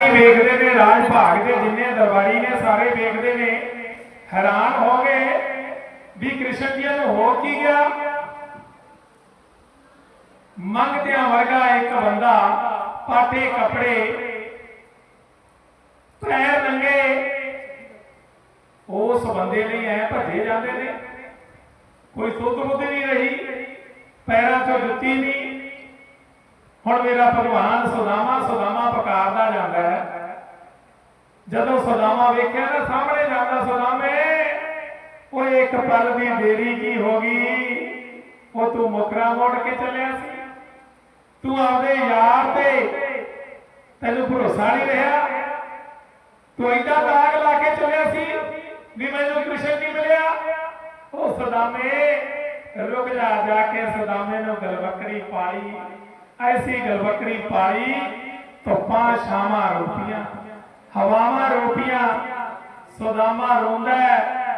ਵੇਖਦੇ ਨੇ, ਰਾਜ ਭਾਗ ਦੇ ਜਿੰਨੇ ਦਰਬਾਰੀ ਨੇ, ਸਾਰੇ ਵੇਖਦੇ ਨੇ। ਹੈਰਾਨ ਹੋ ਗਏ ਵੀ ਕ੍ਰਿਸ਼ਨ ਜੀ ਨੂੰ ਹੋ ਕੀ ਗਿਆ? ਮੰਗਦਿਆਂ ਵਰਗਾ ਇੱਕ ਬੰਦਾ ਪਾਟੇ ਕੱਪੜੇ, ਪੈਰ ਨੰਗੇ, ਉਸ ਬੰਦੇ ਲਈ ਐ ਭੱਜੇ ਜਾਂਦੇ ਨੇ। ਕੋਈ ਸੁੱਧ ਬੁੱਧ ਨਹੀਂ ਰਹੀ, ਪੈਰਾਂ 'ਚੋਂ ਜੁੱਤੀ ਨਹੀਂ ਹੁਣ ਮੇਰਾ ਭਗਵਾਨ ਸੁਦਾਮਾ ਸੁਦਾਮਾ ਪੁਕਾਰਦਾ ਜਾਂਦਾ ਹੈ। ਜਦੋਂ ਸੁਦਾਮਾ ਵੇਖਿਆ ਨਾ ਸਾਹਮਣੇ ਜਾਂਦਾ ਸੁਦਾਮੇ, ਉਹ ਇੱਕ ਪਲ ਦੀ ਦੇਰੀ ਕੀ ਹੋ ਗਈ। ਉਹ ਤੂੰ ਮੁਕਰਾ ਮੋੜ ਕੇ ਚੱਲਿਆ ਸੀ। ਤੂੰ ਆਪਦੇ ਯਾਰ ਤੇ ਤੈਨੂੰ ਭਰੋਸਾ ਨਹੀਂ ਰਿਹਾ। ਤੂੰ ਇੰਨਾ ਦਾਗ ਲਾ ਕੇ ਚੱਲਿਆ ਸੀ ਵੀ ਮੈਨੂੰ ਕ੍ਰਿਸ਼ਨ ਨਹੀਂ ਮਿਲਿਆ। ਉਹ ਸਦਾਮੇ, ਰੁਕ ਜਾ ਜਾ ਕੇ ਸਦਾਮੇ ਨੂੰ ਗਲਵਕੜੀ ਪਾਈ। ਐਸੀ ਗਲਵਕੜੀ ਪਾਈ ਧੁੱਪਾਂ ਛਾਵਾਂ ਰੋਟੀਆਂ। ਹਵਾਵਾਂ ਰੋਟੀਆਂ ਸਦਾਮਾ ਰੋਂਦਾ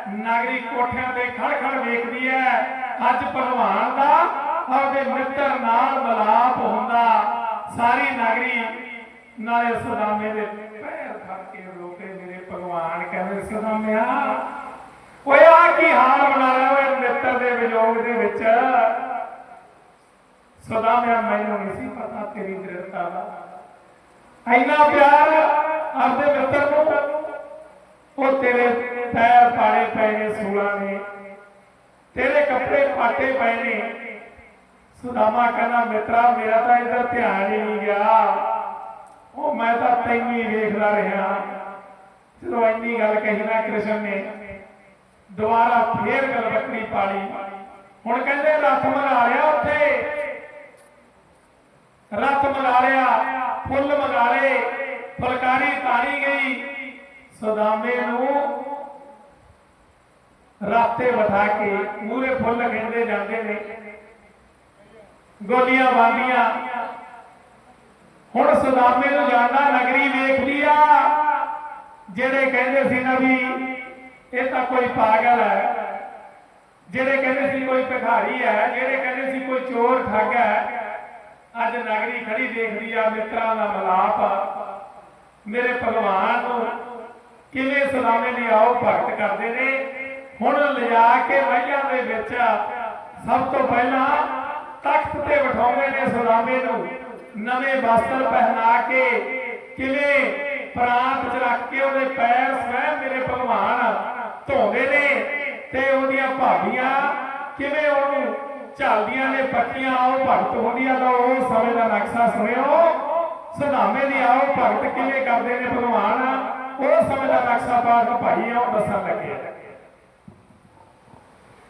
ਨਾਗਰੀ ਕੋਠਿਆਂ ਤੇ ਖੜ ਖੜ ਵੇਖਦੀ ਹੈ। ਅੱਜ ਪਹਿਲਵਾਨ ਦਾ ਆਪਦੇ ਮਿੱਤਰ ਨਾਲ ਮਲਾਪ ਹੁੰਦਾ। ਸਾਰੀ ਨਾਗਰੀ ਨਾਲੇ ਸਦਾਮੇ ਦੇ ਪੈਰ ਫੜ ਕੇ ਰੋਕੇ ਮੇਰੇ ਭਗਵਾਨ, ਕਹਿੰਦੇ ਸਦਾਮਿਆ, ਓਏ ਆ ਕੀ ਹਾਲ ਬਣਾ ਲਿਆ ਓਏ ਮਿੱਤਰ ਦੇ ਵਿਜੋਗ ਦੇ ਵਿੱਚ? ਸਦਾਮਿਆ ਮੈਨੂੰ ਨਹੀਂ ਸੀ ਪਤਾ ਤੇਰੀ ਦ੍ਰਿੜਤਾ ਦਾ। ਇੰਨਾ ਪਿਆਰ ਆਪਦੇ ਮਿੱਤਰ ਨੂੰ, ਉਹ ਤੇਰੇ ਪੈਰ ਪਾੜੇ ਪਏ ਨੇ, ਸੂਲਾਂ ਨੇ। ਤੇਰੇ ਕੱਪੜੇ ਪਾਟੇ ਪਏ ਨੇ। ਸੁਦਾਮਾ ਕਹਿੰਦਾ, ਮਿੱਤਰਾ, ਮੇਰਾ ਤਾਂ ਇੱਧਰ ਧਿਆਨ ਹੀ ਨਹੀਂ ਗਿਆ। ਉਹ ਮੈਂ ਤਾਂ ਤੈਨੂੰ ਹੀ ਵੇਖਦਾ ਰਿਹਾ। ਜਦੋਂ ਇੰਨੀ ਗੱਲ ਕਹੀ ਨਾ ਕ੍ਰਿਸ਼ਨ ਨੇ, ਦੁਬਾਰਾ ਫੇਰ ਗੱਲ ਬੱਕਰੀ ਪਾਲੀ। ਹੁਣ ਕਹਿੰਦੇ, ਰੱਥ ਮੰਗਾ ਰਿਹਾ ਉੱਥੇ। ਰੱਥ ਮੰਗਾ ਲਿਆ, ਫੁੱਲ ਮੰਗਾ ਲਏ, ਫੁਲਕਾਰੀ ਤਾਣੀ ਗਈ। ਸਦਾਮੇ ਨੂੰ ਰਾਤੇ ਬਿਠਾ ਕੇ ਮੂਰੇ ਫੁੱਲ ਕਹਿੰਦੇ ਜਾਂਦੇ ਨੇ। ਗੋਲੀਆਂ ਬਾਂਦੀਆਂ ਹੁਣ ਸਦਾਮੇ ਨੂੰ ਜਾਂਦਾ ਨਗਰੀ ਵੇਖਦੀ ਆ ਜਿਹੜੇ ਕਹਿੰਦੇ ਸੀ ਨਾ ਵੀ ਇਹ ਤਾਂ ਕੋਈ ਪਾਗਲ ਹੈ, ਜਿਹੜੇ ਕਹਿੰਦੇ ਸੀ ਕੋਈ ਭਿਖਾਰੀ ਹੈ, ਜਿਹੜੇ ਕਹਿੰਦੇ ਸੀ ਕੋਈ ਚੋਰ ਠੱਗ ਹੈ ਅੱਜ ਨਗਰੀ ਖੜੀ ਦੇਖਦੀ ਆ ਮਿੱਤਰਾਂ ਦਾ ਮਲਾਪ। ਮੇਰੇ ਭਗਵਾਨ ਨੂੰ ਕਿਵੇਂ ਸੁਦਾਮੇ ਨੇ ਆਓ ਭਗਤ ਕਰਦੇ ਨੇ? ਹੁਣ ਲਿਜਾ ਕੇ ਮਹਿਆਂ ਦੇ ਵਿੱਚ ਸਭ ਤੋਂ ਪਹਿਲਾਂ ਤਖਤ ਤੇ ਬਿਠਾਉਂਦੇ ਨੇ ਸੁਦਾਮੇ ਨੂੰ। ਨਵੇਂ ਵਸਤਰ ਪਹਿਨਾ ਕੇ ਕਿਵੇਂ ਪ੍ਰਾਂਤ ਚ ਰੱਖ ਕੇ ਉਹਦੇ ਪੈਰ ਸਵੈ ਮੇਰੇ ਭਗਵਾਨ ਧੋਦੇ ਨੇ ਤੇ ਉਹਦੀਆਂ ਭਾਬੀਆਂ ਕਿਵੇਂ ਉਹਨੂੰ ਝਾਲਦੀਆਂ ਨੇ ਪੱਟੀਆਂ ਆਓ ਭਗਤ ਹੁੰਦੀਆਂ ਦਾ ਉਹ ਸਮੇਂ ਦਾ ਨਕਸ਼ਾ ਸੁਣਿਓ। ਸੁਦਾਮੇ ਦੀ ਆਓ, ਭਗਤ ਕਿਵੇਂ ਕਰਦੇ ਨੇ ਭਗਵਾਨ? ਉਹ ਸਮੇਂ ਦਾ ਨਕਸ਼ਾ ਬਾਅਦ ਭਾਈ ਆਓ, ਦੱਸਣ ਲੱਗੇ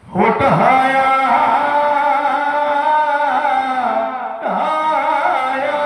ਹੁਟ ਹਾਇਆ ਹਾਇਆ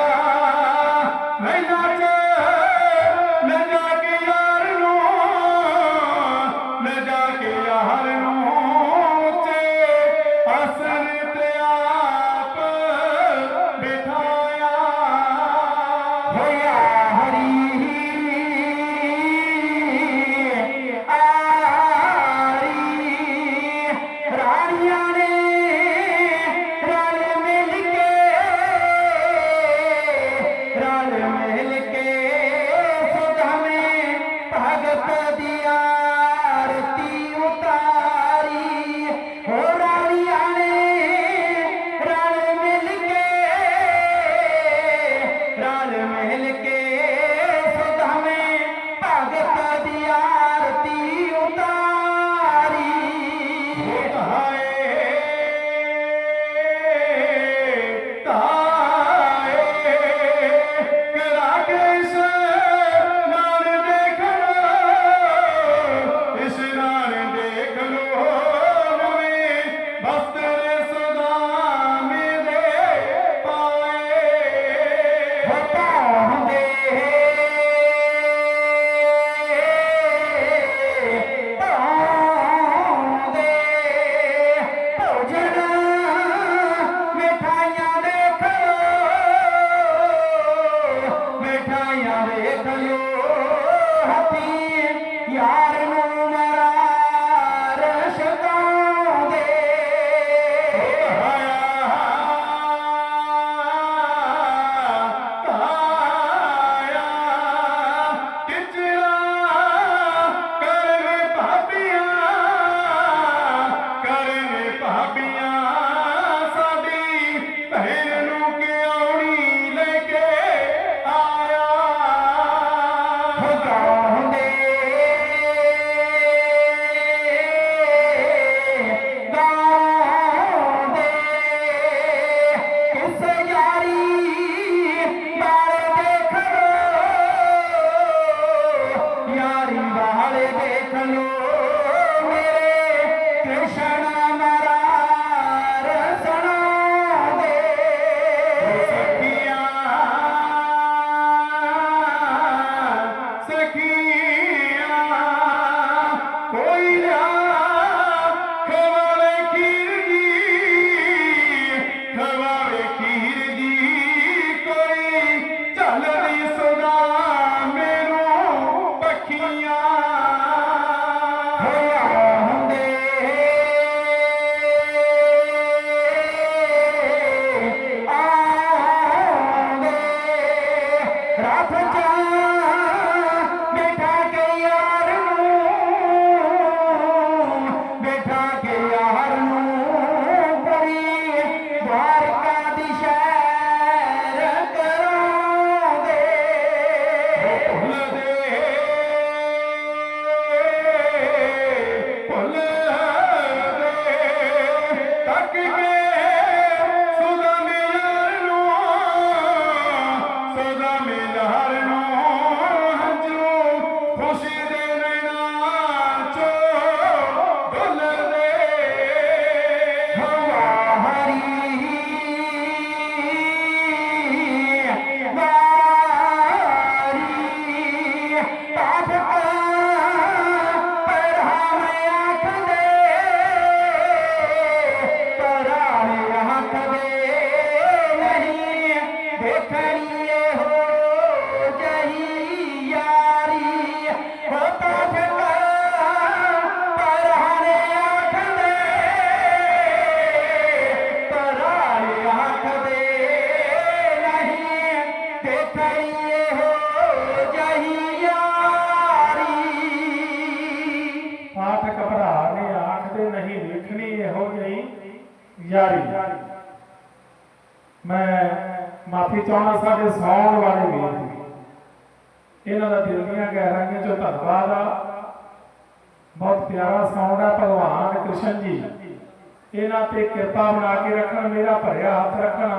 ਕਿਰਪਾ ਬਣਾ ਕੇ ਰੱਖਣ, ਮੇਰਾ ਭਰਿਆ ਹੱਥ ਰੱਖਣਾ।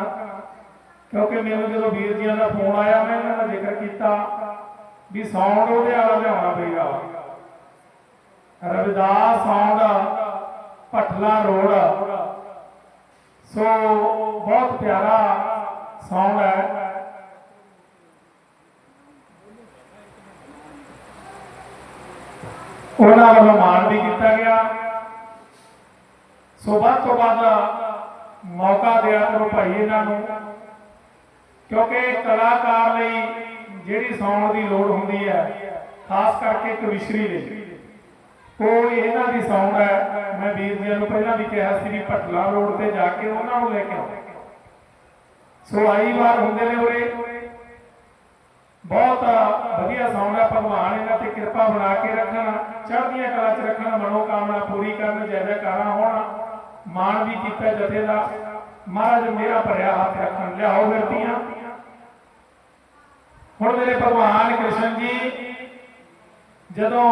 ਕਿਉਂਕਿ ਮੈਨੂੰ ਜਦੋਂ ਵੀਰ ਜੀਆਂ ਦਾ ਫੋਨ ਆਇਆ, ਮੈਂ ਇਹਨਾਂ ਦਾ ਜ਼ਿਕਰ ਕੀਤਾ ਵੀ ਸਾਊਂਡ ਉਹਦੇ ਵਾਲਾ ਲਿਆਉਣਾ ਪਏਗਾ। Ravidas sound Bhatla road so ਬਹੁਤ ਪਿਆਰਾ ਸਾਊਂਡ ਹੈ। ਉਹਨਾਂ ਵੱਲੋਂ ਮਾਣ ਵੀ ਕੀਤਾ ਗਿਆ। ਸੋ ਵੱਧ ਤੋਂ ਵੱਧ ਮੌਕਾ ਦਿਆ ਕਰੋ ਭਾਈ ਇਹਨਾਂ ਨੂੰ। ਕਿਉਂਕਿ ਕਲਾਕਾਰ ਲਈ ਜਿਹੜੀ ਸਾਊਂਡ ਦੀ ਲੋੜ ਹੁੰਦੀ ਹੈ, ਖਾਸ ਕਰਕੇ ਕਵਿਸ਼ਰੀ ਲਈ। ਕੋਈ ਇਹਨਾਂ ਦੀ ਸਾਊਂਡ ਹੈ, ਮੈਂ ਵੀਰ ਜੀ ਨੂੰ ਪਹਿਲਾਂ ਵੀ ਕਿਹਾ ਸੀ ਵੀ ਪਟਲਾ ਰੋਡ ਤੇ ਜਾ ਕੇ ਉਹਨਾਂ ਨੂੰ ਲੈ ਕੇ ਆਓ। ਸੋ ਆਈ ਵਾਰ ਹੁੰਦੇ ਨੇ ਉਰੇ। ਬਹੁਤ ਵਧੀਆ ਸਾਊਂਡ ਹੈ, ਭਗਵਾਨ ਇਹਨਾਂ ਤੇ ਕਿਰਪਾ ਬਣਾ ਕੇ ਰੱਖਣ, ਚੜ੍ਹਦੀਆਂ ਕਲਾ ਚ ਰੱਖਣ, ਮਨੋਕਾਮਨਾ ਪੂਰੀ ਕਰਨ, ਜੈ ਜੈਕਾਰਾਂ ਹੋਣ। ਮਾਣ ਵੀ ਕੀਤਾ ਜਥੇ ਦਾ। ਮਹਾਰਾਜ ਮੇਰਾ ਭਰਿਆ ਹੱਥ ਰੱਖਣ, ਲਿਆਓ ਵਰਤੀਆਂ ਹੁਣ ਮੇਰੇ ਭਗਵਾਨ ਕ੍ਰਿਸ਼ਨ ਜੀ, ਜਦੋਂ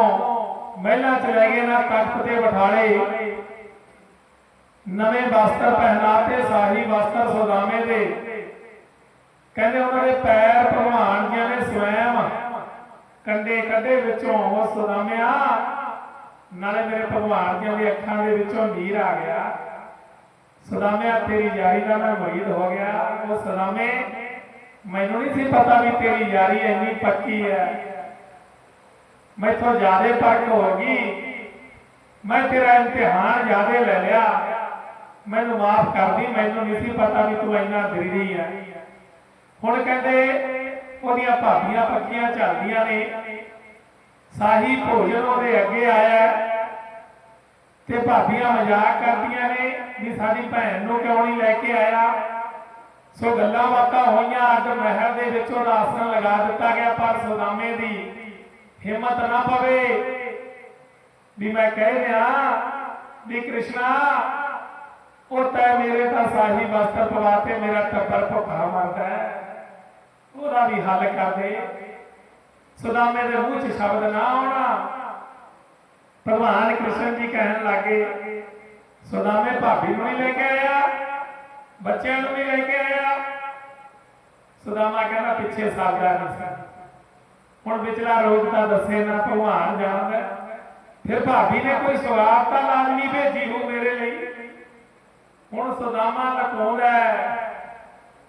ਮਹਿਲਾਂ ਚ ਲੈ ਗਏ ਨਾ ਤਖਤ ਤੇ ਬਿਠਾਲੇ, ਨਵੇਂ ਵਸਤਰ ਪਹਿਨਾਤੇ ਸਾਹੀ ਵਸਤਰ ਸੁਦਾਮੇ ਦੇ। ਕਹਿੰਦੇ ਉਹਨਾਂ ਦੇ ਪੈਰ ਭਗਵਾਨ ਜੀ ਨੇ ਸਵੈਮ, ਕੰਡੇ ਕੱਢੇ ਵਿੱਚੋਂ ਉਹ ਸੁਦਾਮਿਆ ਨਾਲੇ ਮੇਰੇ ਭਗਵਾਨ ਦੀਆਂ ਦੀ ਅੱਖਾਂ ਦੇ ਵਿੱਚੋਂ ਨੀਰ ਆ ਗਿਆ। ਸਦਾਮਿਆ ਤੇਰੀ ਯਾਰੀ ਦਾ ਮੈਂ ਮੁਰੀਦ ਹੋ ਗਿਆ। ਉਹ ਸਦਾਮੇ ਮੈਨੂੰ ਨਹੀਂ ਸੀ ਪਤਾ ਵੀ ਤੇਰੀ ਯਾਰੀ ਇੰਨੀ ਪੱਕੀ ਹੈ। ਮੈਥੋਂ ਜ਼ਿਆਦੇ ਪੱਕ ਹੋ ਗਈ। ਮੈਂ ਤੇਰਾ ਇਮਤਿਹਾਨ ਜ਼ਿਆਦੇ ਲੈ ਲਿਆ। ਮੈਨੂੰ ਮਾਫ ਕਰ ਦੀ, ਮੈਨੂੰ ਨਹੀਂ ਸੀ ਪਤਾ ਵੀ ਤੂੰ ਇੰਨਾ ਦਿਲਦੀ ਹੈ। ਹੁਣ ਕਹਿੰਦੇ, ਉਹਦੀਆਂ ਭਾਬੀਆਂ ਪੱਕੀਆਂ ਚੱਲਦੀਆਂ ਨੇ। ਸਾਹੀ ਭੋਜਨ ਉਹਦੇ ਅੱਗੇ ਆਇਆ। ਤੇ ਭਾਬੀਆਂ ਮਜ਼ਾਕ ਕਰਦੀਆਂ ਨੇ ਵੀ ਸਾਡੀ ਭੈਣ ਨੂੰ ਕਿਉਂ ਨਹੀਂ ਲੈ ਕੇ ਆਇਆ? ਸੋ ਗੱਲਾਂ ਬਾਤਾਂ ਹੋਈਆਂ ਅੱਜ ਮਹਿਲ ਦੇ ਵਿੱਚ ਆਸਣ ਲਗਾ ਦਿੱਤਾ ਗਿਆ, ਪਰ ਸੁਦਾਮੇ ਦੀ ਹਿੰਮਤ ਨਾ ਪਵੇ। ਵੀ ਮੈਂ ਕਹਿ ਰਿਹਾ ਵੀ ਕ੍ਰਿਸ਼ਨਾ, ਉਹ ਤੈ ਮੇਰੇ ਤਾਂ ਸਾਹੀ ਵਸਤਰ ਪਵਾਤੇ ਮੇਰਾ ਟੱਬਰ ਭੁੱਖਾ ਮਰਦਾ ਹੈ। ਉਹਦਾ ਵੀ ਹੱਲ ਕਰ ਦੇ। ਸੁਦਾਮੇ ਦੇ ਮੂੰਹ 'ਚ ਸ਼ਬਦ ਨਾ ਆਉਣਾ। ਭਗਵਾਨ ਕ੍ਰਿਸ਼ਨ ਜੀ ਕਹਿਣ ਲੱਗੇ ਸੁਦਾਮੇ ਭਾਬੀ ਨੂੰ ਨਹੀਂ ਲੈ ਕੇ ਆਇਆ, ਬੱਚਿਆਂ ਨੂੰ ਨਹੀਂ ਲੈ ਕੇ ਆਇਆ? ਸੁਦਾਮਾ ਕਹਿੰਦਾ, ਪਿੱਛੇ ਸਾਵਧਾਨ ਨਹੀਂ ਹੁਣ ਵਿਚਲਾ ਰੋਗ ਤਾਂ ਦੱਸੇ ਨਾ, ਭਗਵਾਨ ਜਾਣਦਾ ਫਿਰ ਭਾਬੀ ਨੇ ਕੋਈ ਸਵਾਦ ਤਾਂ ਲਾਜ਼ਮੀ ਭੇਜੀ ਹੋ ਮੇਰੇ ਲਈ? ਹੁਣ ਸੁਦਾਮਾ ਲਕਾਉਂਦਾ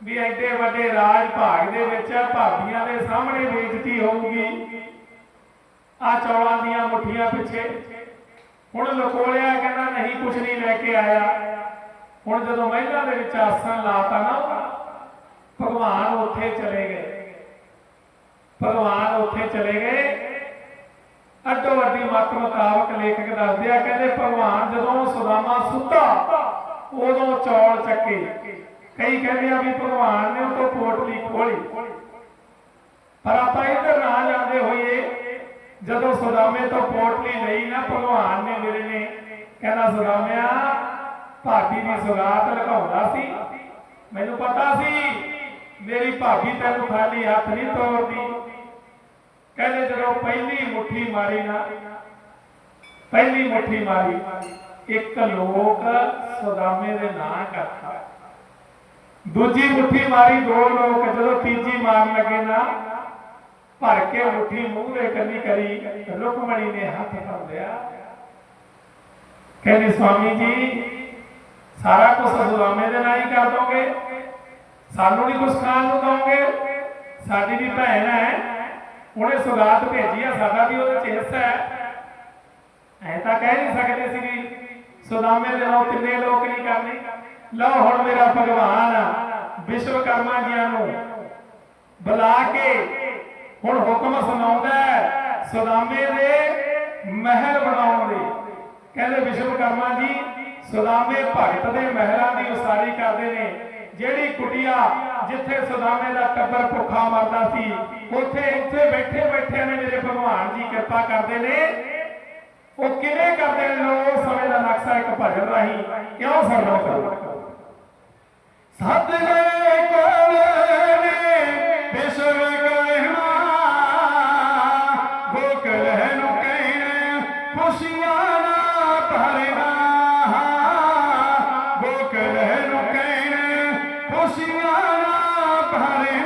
ਵੀ ਐਡੇ ਵੱਡੇ ਰਾਜ ਭਾਗ ਦੇ ਵਿੱਚ ਭਾਬੀਆਂ ਦੇ ਸਾਹਮਣੇ ਬੇਇੱਜ਼ਤੀ ਹੋਊਗੀ। ਆ ਚੌਲਾਂ ਦੀਆਂ ਮੁੱਠੀਆਂ ਪਿੱਛੇ। ਹੁਣ ਲਕੋਲਿਆ ਕਹਿੰਦਾ, ਨਹੀਂ ਕੁਝ ਨਹੀਂ ਲੈ ਕੇ ਆਇਆ। ਹੁਣ ਜਦੋਂ ਮਹਿਲਾ ਦੇ ਵਿੱਚ ਆਸਣ ਲਾਤਾ ਨਾ, ਭਗਵਾਨ ਉੱਥੇ ਚਲੇ ਗਏ। ਭਗਵਾਨ ਉੱਥੇ ਚਲੇ ਗਏ। ਅੱਡੋ ਅੱਡੀ ਮਤ ਮੁਤਾਬਕ ਲੇਖਕ ਦੱਸਦੇ ਆ, ਕਹਿੰਦੇ ਭਗਵਾਨ ਜਦੋਂ ਸੁਦਾਮਾ ਸੁੱਤਾ, ਉਦੋਂ ਚੌਲ ਚੱਕੇ। ਕਈ ਕਹਿੰਦੇ ਆ ਵੀ ਭਗਵਾਨ ਨੇ ਉਹ ਤੋਂ ਪੋਟਲੀ ਖੋਲੀ। ਪਰ ਆਪਾਂ ਇੱਧਰ ਨਾ ਜਾਂਦੇ ਹੋਈਏ ਜਦੋਂ ਸੁਦਾਮੇ ਤੋਂ ਪੋਟਲੀ ਲਈ ਨਾ, ਭਗਵਾਨ ਨੇ ਮੇਰੇ ਨੇ ਕਹਿੰਦਾ, ਸੁਦਾਮਿਆ, ਭਾਬੀ ਦੀ ਸੁਗਾਤ ਲਗਾਉਂਦਾ ਸੀ। ਮੈਨੂੰ ਪਤਾ ਸੀ, ਮੇਰੀ ਭਾਬੀ ਤੈਨੂੰ ਖਾਲੀ ਹੱਥ ਨਹੀਂ ਤੋੜਦੀ ਕਹਿੰਦੇ ਜਦੋਂ ਪਹਿਲੀ ਮੁੱਠੀ ਮਾਰੀ ਨਾ, ਪਹਿਲੀ ਮੁੱਠੀ ਮਾਰੀ, ਇੱਕ ਲੋਕ ਸੁਦਾਮੇ ਦੇ ਨਾਂ ਕਰਤਾ। ਦੂਜੀ ਮੁੱਠੀ ਮਾਰੀ, ਦੋ ਲੋਕ। ਜਦੋਂ ਤੀਜੀ ਮਾਰਨ ਲੱਗੇ ਨਾ ਭਰ ਕੇ ਮੁੱਠੀ ਮੂੰਹ ਦੇ ਕੰਨੀ ਕਰੀ ਰੁਕਮਣੀ ਨੇ ਹੱਥ ਫੜ ਲਿਆ ਕਹਿੰਦੇ, ਸਵਾਮੀ ਜੀ, ਸਾਰਾ ਕੁਝ ਸੁਦਾਮੇ ਦੇ ਨਾਲ ਹੀ ਕਰ ਦੋਗੇ। ਸਾਨੂੰ ਨਹੀਂ ਕੁਝ ਖਾਣ ਨੂੰ ਦੋਗੇ ਸਾਡੀ ਵੀ ਭੈਣ ਹੈ। ਉਹਨੇ ਸੁਗਾਤ ਭੇਜੀ ਆ, ਸਾਡਾ ਵੀ ਉਹਦੇ ਚ ਹਿੱਸਾ ਹੈ। ਐ ਤਾਂ ਕਹਿ ਨਹੀਂ ਸਕਦੇ ਸੀ ਵੀ ਸੁਦਾਮੇ ਦੇ ਨਾਲ ਤਿੰਨੇ ਲੋਕ ਨਹੀਂ ਕਰਨੇ। ਲਓ ਹੁਣ ਮੇਰਾ ਭਗਵਾਨ ਵਿਸ਼ਵਕਰਮਾ ਜੀਆਂ ਨੂੰ ਬੁਲਾ ਕੇ ਹੁਣ ਹੁਕਮ ਸੁਣਾਉਂਦਾ ਸੁਦਾਮੇ ਦੇ ਮਹਿਲ ਬਣਾਉਣ ਦੇ ਕਹਿੰਦੇ ਵਿਸ਼ਵਕਰਮਾ ਜੀ, ਸੁਦਾਮੇ ਭਗਤ ਦੇ ਮਹਿਲਾਂ ਦੀ ਉਸਾਰੀ ਕਰਦੇ ਨੇ। ਜਿਹੜੀ ਕੁਟਿਆ ਜਿੱਥੇ ਸੁਦਾਮੇ ਦਾ ਟੱਬਰ ਭੁੱਖਾ ਮਰਦਾ ਸੀ, ਉੱਥੇ ਉੱਥੇ ਬੈਠੇ ਬੈਠੇ ਨੇ ਮੇਰੇ ਭਗਵਾਨ ਜੀ ਕਿਰਪਾ ਕਰਦੇ ਨੇ। ਉਹ ਕਿਵੇਂ ਕਰਦੇ ਨੇ ਲੋਕ? ਸਮੇਂ ਦਾ ਨਕਸ਼ਾ ਇੱਕ ਭਜਨ ਰਾਹੀਂ ਕਿਉਂ ਸਰਵਣ ਕਰੋ? ਸਤਿਗੁਰ ਕੋਲੇ ਨਾ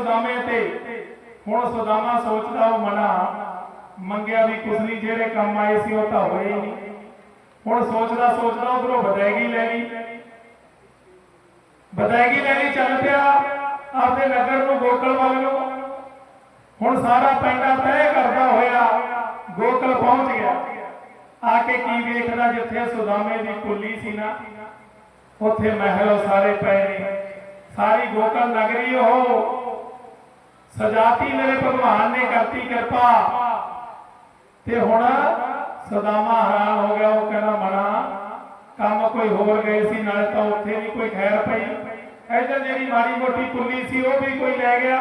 ਸੁਦਾਮੇ ਤੇ। ਹੁਣ ਸੁਦਾਮਾ ਸੋਚਦਾ ਉਹ ਮਨਾ। ਮੰਗਿਆ ਵੀ ਕੁਛ ਨਹੀਂ, ਜਿਹੜੇ ਕੰਮ ਆਏ ਸੀ ਉਹ ਤਾਂ ਹੋਏ ਨਹੀਂ। ਹੁਣ ਸੋਚਦਾ ਸੋਚਦਾ ਉਧਰੋਂ ਬਦਾਇਗੀ ਲੈ ਬਦਾਇਗੀ ਲੈ ਚੱਲ ਪਿਆ ਆਪਦੇ ਨਗਰ ਨੂੰ, ਗੋਕਲ ਵੱਲ ਨੂੰ। ਹੁਣ ਸਾਰਾ ਪੈਂਡਾ ਤੈਅ ਕਰਦਾ ਹੋਇਆ, ਗੋਕਲ ਪਹੁੰਚ ਗਿਆ। ਆ ਕੇ ਕੀ ਵੇਖਦਾ ਜਿੱਥੇ ਸੁਦਾਮੇ ਦੀ ਕੁੱਲੀ ਸੀ ਨਾ? ਉੱਥੇ ਮਹਿਲ ਸਾਰੇ ਪਏ ਨੇ। ਸਾਰੀ ਗੋਕਲ ਨਗਰੀ ਉਹ ਸਜਾਤੀ ਮੇਰੇ ਭਗਵਾਨ ਨੇ ਕਰਤੀ ਕਿਰਪਾ। ਤੇ ਹੁਣ ਸਦਾਮਾ ਹੈਰਾਨ ਹੋ ਗਿਆ, ਉਹ ਕਹਿੰਦਾ ਮਣਾ ਕੰਮ ਕੋਈ ਹੋਰ ਗਏ ਸੀ, ਨਾਲੇ ਤਾਂ ਉੱਥੇ ਵੀ ਕੋਈ ਖੈਰ ਪਈ। ਇੱਧਰ ਜਿਹੜੀ ਮਾੜੀ ਮੋਟੀ ਕੁੱਲੀ ਸੀ, ਉਹ ਵੀ ਕੋਈ ਲੈ ਗਿਆ।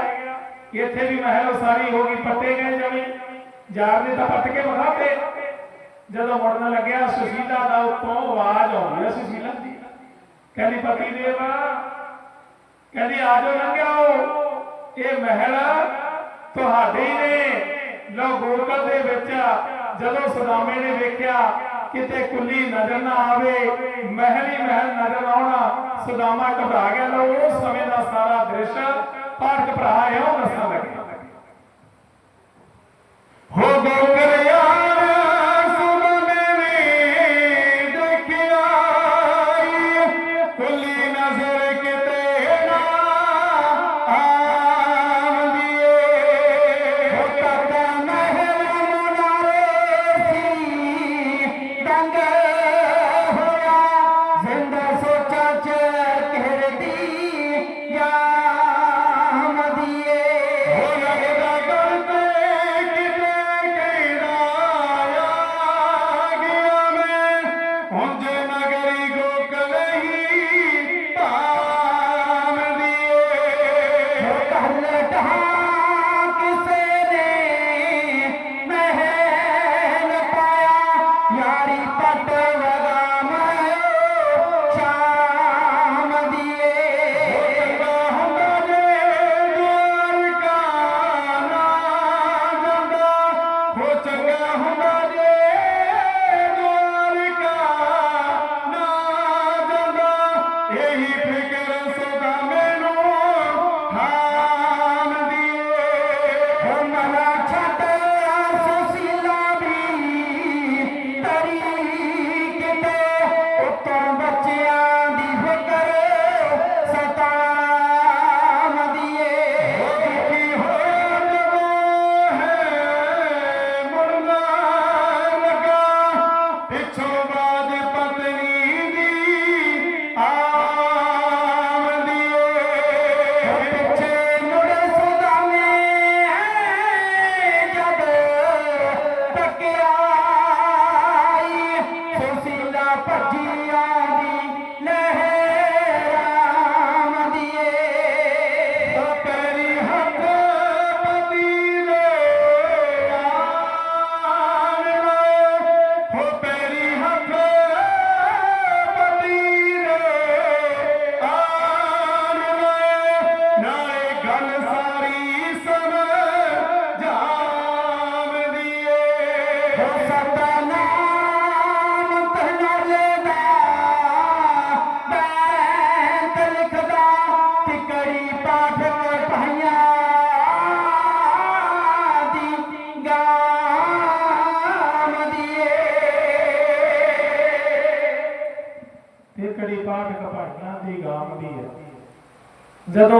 ਇੱਥੇ ਵੀ ਮਹਿਲ ਸਾਰੀ ਹੋ ਗਈ, ਪੱਟੇ ਗਏ ਜਮੀ ਯਾਰ ਨੇ ਤਾਂ ਪੱਟ ਕੇ ਵਿਖਾਤੇ। ਜਦੋਂ ਮੁੜਨ ਲੱਗਿਆ, ਸੁਸ਼ੀਲਾ ਦਾ ਉੱਤੋਂ ਆਵਾਜ਼ ਆਉਂਦੀ ਹੈ ਸੁਸ਼ੀਲਾ ਦੀ। ਕਹਿੰਦੀ, ਪਤੀ ਦੇਵ, ਕਹਿੰਦੀ, ਆ ਜਾਓ ਲੰਘਿਓ ਇਹ ਮਹਿਲ ਤੁਹਾਡੇ ਨੇ। ਲੋ ਦੇ ਵਿੱਚ ਜਦੋਂ ਸੁਦਾਮੇ ਨੇ ਵੇਖਿਆ, ਕਿਤੇ ਕੁੱਲੀ ਨਜ਼ਰ ਨਾ ਆਵੇ, ਮਹਿਲ ਹੀ ਮਹਿਲ ਨਜ਼ਰ ਆਉਣਾ ਸੁਦਾਮਾ ਘਬਰਾ ਗਿਆ। ਲੋ ਉਸ ਸਮੇਂ ਦਾ ਸਾਰਾ ਦ੍ਰਿਸ਼ ਪਾਠਕ ਭਰਾ ਹੈ ਦੱਸਣ ਲੱਗੇ। ਹੋ ਗੋਕਰ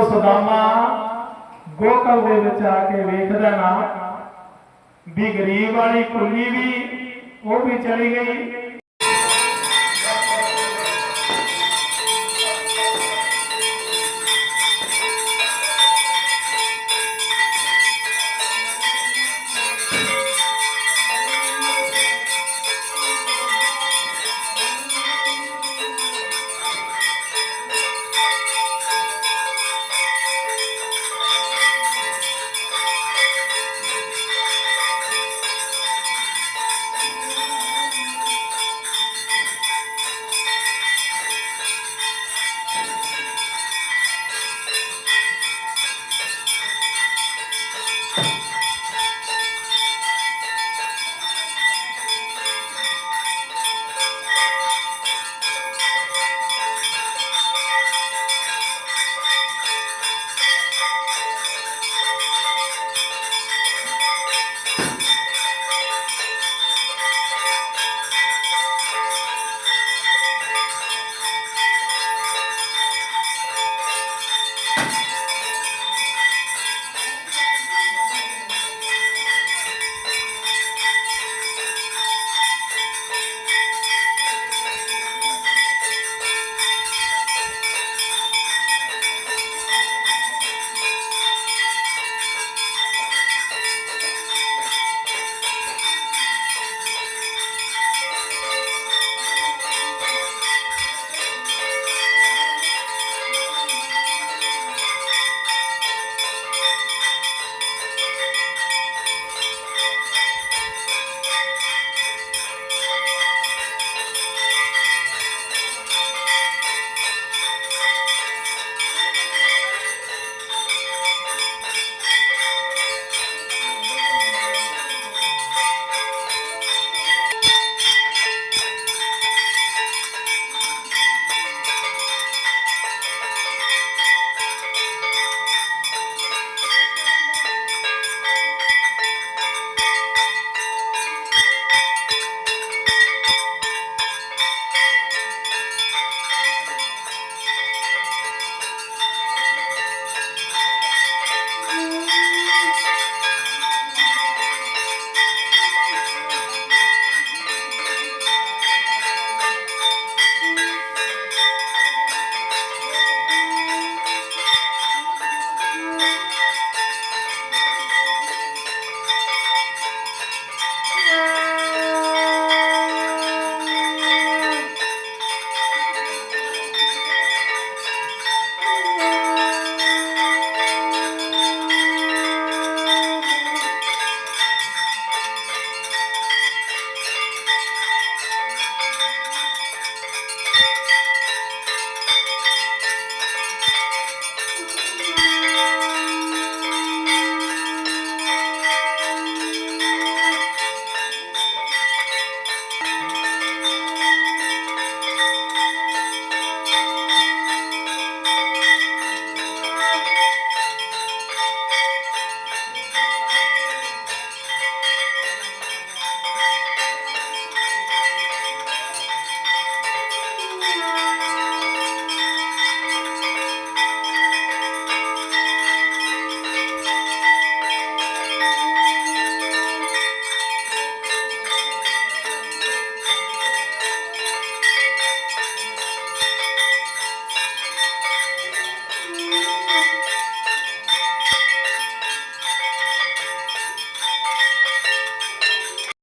ਸੁਦਾਮਾ, ਗੋਕਲ ਦੇ ਵਿੱਚ ਆ ਕੇ ਵੇਖਦਾ ਨਾ। ਵੀ ਗਰੀਬ ਵਾਲੀ ਕੁੱਲੀ ਵੀ, ਉਹ ਵੀ ਚਲੀ ਗਈ।